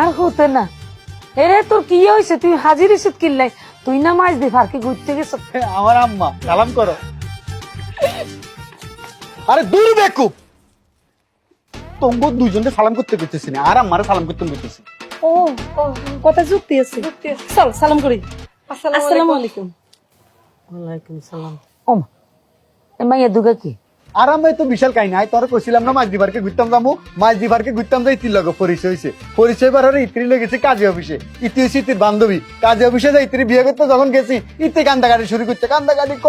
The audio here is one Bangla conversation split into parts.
আর হতে না। এরে তোর কি হয়েছে? তুই হাজির তুই না মাছ দি ফারকে ঘুরতে গেছ? আমার আম্মা সালাম করো। আরে দূর বেকুব তোমগো দুইজনকে সালাম করতে করতেছি না আর আমারে সালাম করতে করতেছি ও কথা যুক্তি আছে। চল সালাম করি। আসসালামু আলাইকুম। ওয়ালাইকুম সালাম। ওমা এ মাইয়া দুগা কি? আর আমি তো বিশাল কাহিনী। আই তোর কইছিলাম না মাছ দিবারকে ঘুরতাম যাব মাছ দিবারকে ঘুরতাম যাই ইতির লগে পরিচয় হয়েছে পরিচয় বার হলে ইতির লগে গেছে কাজী অফিসে। ইতি হয়েছে ইতির বান্ধবী। কাজী অফিসে যাই ইতির বিয়ে করতে যখন গেছি, ইতি কান্দাকাটি শুরু করছে। কান্দাকাটি ক,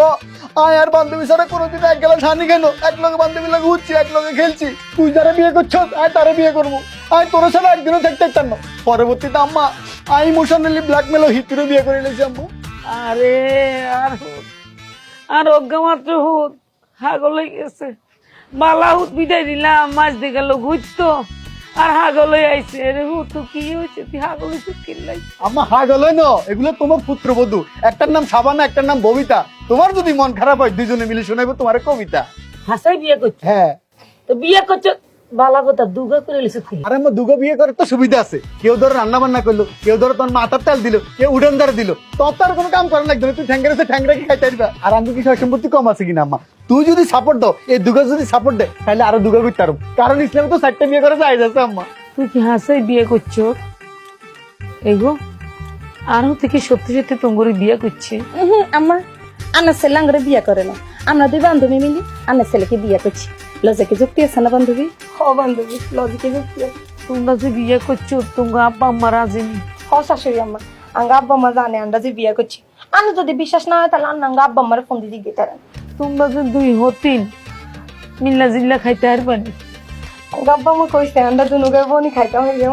আয় আর বান্ধবী ছাড়া কোনোদিন এক গেলাম হানি কেন? এক লগে বান্ধবী লগে উঠছি এক লগে খেলছি। তুই যারা বিয়ে করছ আয় তারা বিয়ে করব। আয় তোর ছাড়া একদিনও থাকতে চান না। পরবর্তীতে আম্মা আই ইমোশনালি ব্ল্যাকমেল হিতিরও বিয়ে করে নিয়েছি আম্মু। আরে, আর আর অজ্ঞা মাত্র হুত হাগলে গেছে। বালা হুত বিদায় দিলাম মাছ দিয়ে গেল ঘুরতো। আর হাগলে আইছে। রে হু তো কি হয়েছে? তুই হাগলে তো কিনলাই আমার হা গেল না? এগুলো তোমার পুত্রবধূ একটার নাম সাবানা একটার নাম ববিতা। তোমার যদি মন খারাপ হয় দুজনে মিলে শোনাইবো তোমার কবিতা। হাসাই বিয়ে করছ? হ্যাঁ। তো বিয়ে করছ? বালা কথা দুগা করে লিসে কি আরে আমার দুগো বিয়ে করার তো সুবিধা আছে। কেউ ধরো রান্না বান্না করল কেউ ধরো তোমার মাথার তেল দিল কেউ উড়ন ধরে দিল। তোর তো কোনো কাম করার লাগবে তুই ঠ্যাংরা কি খাইতে পারবা আর আমি কি সম্পত্তি কম আছে কিনা আম্মা? তুই যদি সাপোর্ট দাও এই দুগো যদি সাপোর্ট দেয় তাহলে আরও দুগো করতে পারব কারণ ইসলামে তো চারটা বিয়ে করা যায় যাচ্ছে আম্মা। তুই কি হাসাই বিয়ে করছ? এগো আরও থেকে সত্যি সত্যি তোমার বিয়ে করছে। উহুম, আমার আনার ছেলে আঙ্গরে বিয়ে করে না। আমরা দুই বান্ধবী মিলি আনার ছেলেকে বিয়ে করছি। লজিকে যুক্তি আছে না বান্ধবী? বান্ধবী লজিকে যুক্তি তোমরা যে বিয়ে করছ তোমার আব্বা আম্মা রাজেনি হ শাশুড়ি আম্মা আঙ্গা আব্বা আম্মা জানে আমরা যে বিয়ে করছি। আন্না যদি বিশ্বাস না হয় তাহলে আন্না আঙ্গা আব্বা আম্মারে ফোন দিয়ে দিয়ে তারা তোমরা যে দুই হতিন মিল্লা জিল্লা খাইতে পারবানি আঙ্গা আব্বা আম্মা কইছে আমরা দুনুকে বনি খাইতে হইবে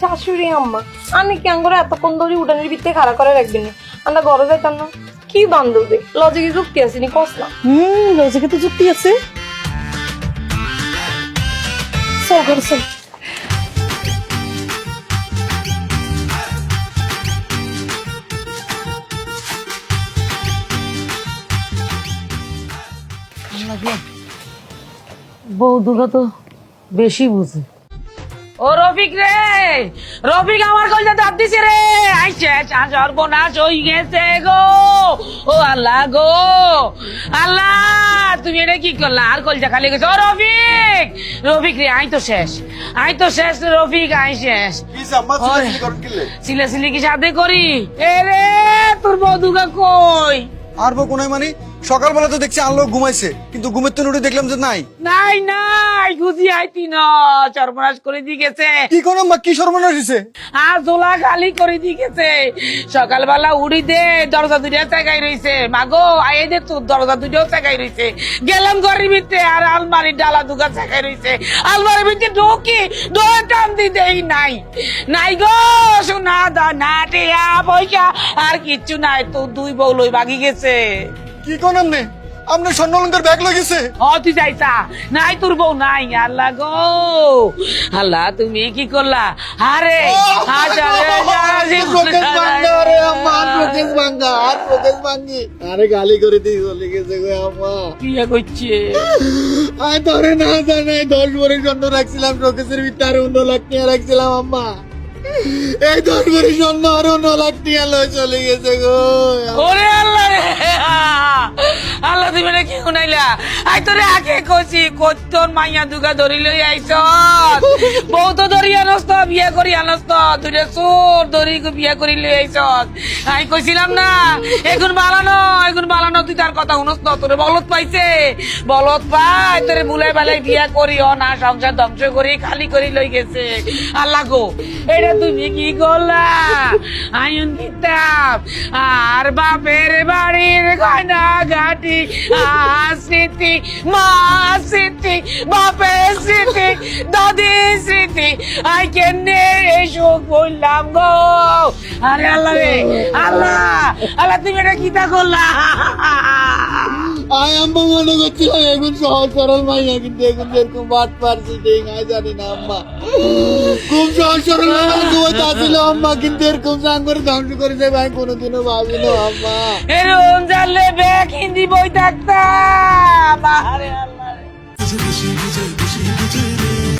শাশুড়ি আম্মা আমি কি আঙ্গরে এতক্ষণ ধরে উঠানের ভিত্তে খাড়া করে রাখবেন আমরা ঘরে যাইতাম না। কি বান্ধবী? লজিকে যুক্তি আছে নি কস না। হুম লজিকে তো যুক্তি আছে ঘরে চল বউ দুগা তো বেশি বুঝে। ও রফিক রে রফিক আমার কলজা দাঁত দিছে রে। আইছে চাঁচর বোনাস হই গেছে গো। ও আল্লাহ গো আল্লাহ তুমি এটা কি করলা? আর কলজা খালি গেছো রফিক! রফিক রে আই তো শেষ। আই তো শেষ রফিক আই শেষ। সিলে সিলে কি সাথে করি? এ রে তোর বধুকা কই? আর বউ কোনায় মানে? সকালবেলা তো দেখছি আলো ঘুমাইছে কিন্তু ঘুমের তো নুড়ি দেখলাম যে নাই। নাই নাই! আইতি ন সর্বনাশ করে দিয়ে গেছে। কি কোনো মা কি সর্বনাশ হয়েছে আর দোলা গালি করে দিয়ে গেছে। সকালবেলা উড়ি দে দরজা দুটো চাগাই রইছে। মাগো আয়ে দে তোর দরজা দুটো চাগাই রইছে। গেলাম ঘরের ভিতরে আর আলমারি ডালা দুগা চাগাই রইছে। আলমারির ভিতরে ঢোকি ডোর টান দি দেই নাই। নাই গো সোনা দা না টিয়া পয়সা আর কিচ্ছু নাই। তো দুই বউ লই বাগি গেছে। কি কোন আমনে আপনার স্বর্ণ অলঙ্কার ব্যাগ লাগিয়েছে ও তুই যাইতা নাই তোর বউ নাই। আল্লাহ গো। আল্লাহ তুমি কি করলা? আরে আরে গালি করে দিয়ে চলে গেছে গো করছে? ধরে না দশ ভরি স্বর্ণ রাখছিলাম শোকেসের ভিতরে আরও ন লাখ টাকা রাখছিলাম আম্মা। এই দশ ভরি স্বর্ণ আরও ন লাখ টাকা লয়ে চলে গেছে গো। ওরে আল্লাহ রে। আল্লাহ কি শুনাইলা? আই তোরে আগে কইছি কতন মাইয়া দুগা ধরি লই আইছ বউ তো ধরি আনস্ত, বিয়ে করি আনস্ত, দুইটা চোর ধরি বিয়ে করি লই আইছ আই কইছিলাম না এখন বালানো এখন বালানো তুই তার কথা শুনস তোরে বলত পাইছে। বলত পাই তোরে বুলাই বেলায় বিয়ে করি অ না সংসার ধ্বংস করি খালি করি লই গেছে। আল্লাহ গো এটা তুমি কি করলা আইন কিতাব আর বাপের বাড়ির গয়না ঘাটি স্মৃতি, মা স্মৃতি, বাপের স্মৃতি, দাদির স্মৃতি। আই কেন্দ্রে এসব বললাম গো? আরে আল্লাহ আল্লাহ আল্লাহ, তুমি এটা কিতা করলা? আয় আম্মা মনে করছিলাম এখন সহজ সরল মাইয়া কিন্তু এখন যেরকম বাট পারছি ঠিক আমি জানি না আম্মা। খুব সহজ সরল ঘুমাইতে আসছিল আম্মা কিন্তু এরকম সাং করে ধ্বংস করেছে ভাই কোনোদিনও ভাবিনো আম্মা। এরকম জানলে ব্যাগ হিন্দি বই থাকতাম। আরে আল্লাহ